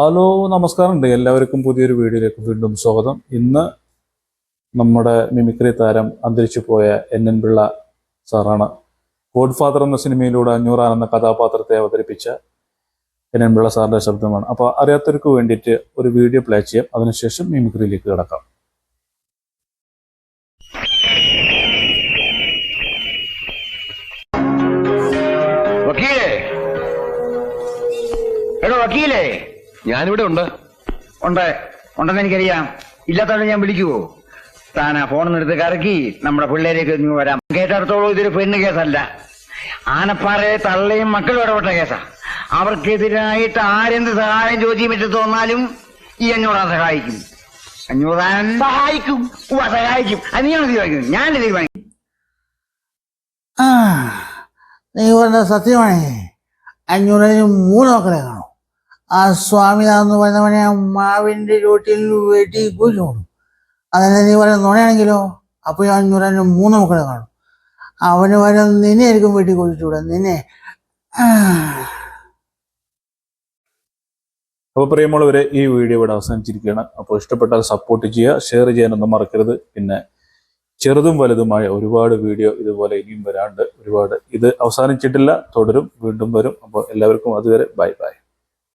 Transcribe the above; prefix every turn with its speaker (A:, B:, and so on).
A: Hello നമസ്കാരമുണ്ട്. എല്ലാവർക്കും പുതിയൊരു വീഡിയോയിലേക്ക് വീണ്ടും സ്വാഗതം. ഇന്ന് നമ്മുടെ മിമിക്രി താരം അന്തരിച്ചു പോയ എൻ എൻ പിള്ള സാറാണ്. ഗോഡ് ഫാദർ എന്ന സിനിമയിലൂടെ അഞ്ഞൂറാൻ എന്ന കഥാപാത്രത്തെ അവതരിപ്പിച്ച എൻ എൻ പിള്ള സാറിന്റെ ശബ്ദമാണ്. അപ്പോൾ അറിയാത്തവർക്ക് വേണ്ടിയിട്ട് ഒരു വീഡിയോ പ്ലേ ചെയ്യാം. അതിനുശേഷം മിമിക്രിയിലേക്ക് കിടക്കാം.
B: വക്കീലേ?
C: ഞാനിവിടെ ഉണ്ട്.
B: ഉണ്ട്. ഉണ്ടെന്ന് എനിക്കറിയാം. ഇല്ലാത്തവരെ ഞാൻ വിളിക്കുവോ? താൻ ആ ഫോണിൽ എടുത്ത് കറക്കി നമ്മുടെ പിള്ളേരേക്ക് ഇങ്ങ് വരാം. കേട്ടടത്തോളം ഇതൊരു പെണ്ണ് കേസല്ല. ആനപ്പാറയെ തള്ളയും മക്കളും ഇടപെട്ട കേസാ. അവർക്കെതിരായിട്ട് ആരെന്ത് സഹായം ചോദിച്ചു പറ്റി തോന്നാലും ഈ അഞ്ഞൂറാൻ സഹായിക്കും. അഞ്ഞൂറാൻ സഹായിക്കും. ഉവ്വ സഹായിക്കും. അത് നീയാണ് തീരുമാനിക്കുന്നത്. ഞാൻ തീരുമാനിക്കും
D: ആ നീ പറഞ്ഞ സത്യമാണേ. അഞ്ഞൂറിന് മൂന്ന് മക്കളെ കാണും. ആ സ്വാമി എന്ന് പറയുന്നവനെ ആ മാവിന്റെ ചോട്ടിൽ വെട്ടി കുഴിച്ചു കൊടുക്കും അതന്നെ നീ പറയുന്ന നുണയാണെങ്കിലോ? അപ്പോൾ ഞാൻ അഞ്ഞൂറിന് മൂന്ന് മക്കളെ കാണും. അവന് വരെ നിന്നെ ആയിരിക്കും വെട്ടി കുഴിച്ചുകൂടെ നിന്നെ.
A: അപ്പോൾ പ്രിയമുള്ളവരെ ഈ വീഡിയോ ഇവിടെ അവസാനിച്ചിരിക്കുകയാണ്. അപ്പോൾ ഇഷ്ടപ്പെട്ടാൽ സപ്പോർട്ട് ചെയ്യുക ഷെയർ ചെയ്യാനൊന്നും മറക്കരുത്. പിന്നെ ചെറുതും വലുതുമായ ഒരുപാട് വീഡിയോ ഇതുപോലെ ഇനിയും വരാണ്ട് ഒരുപാട് ഇത് അവസാനിച്ചിട്ടില്ല തുടരും വീണ്ടും വരും. അപ്പോൾ എല്ലാവർക്കും അതുവരെ ബൈ ബൈ.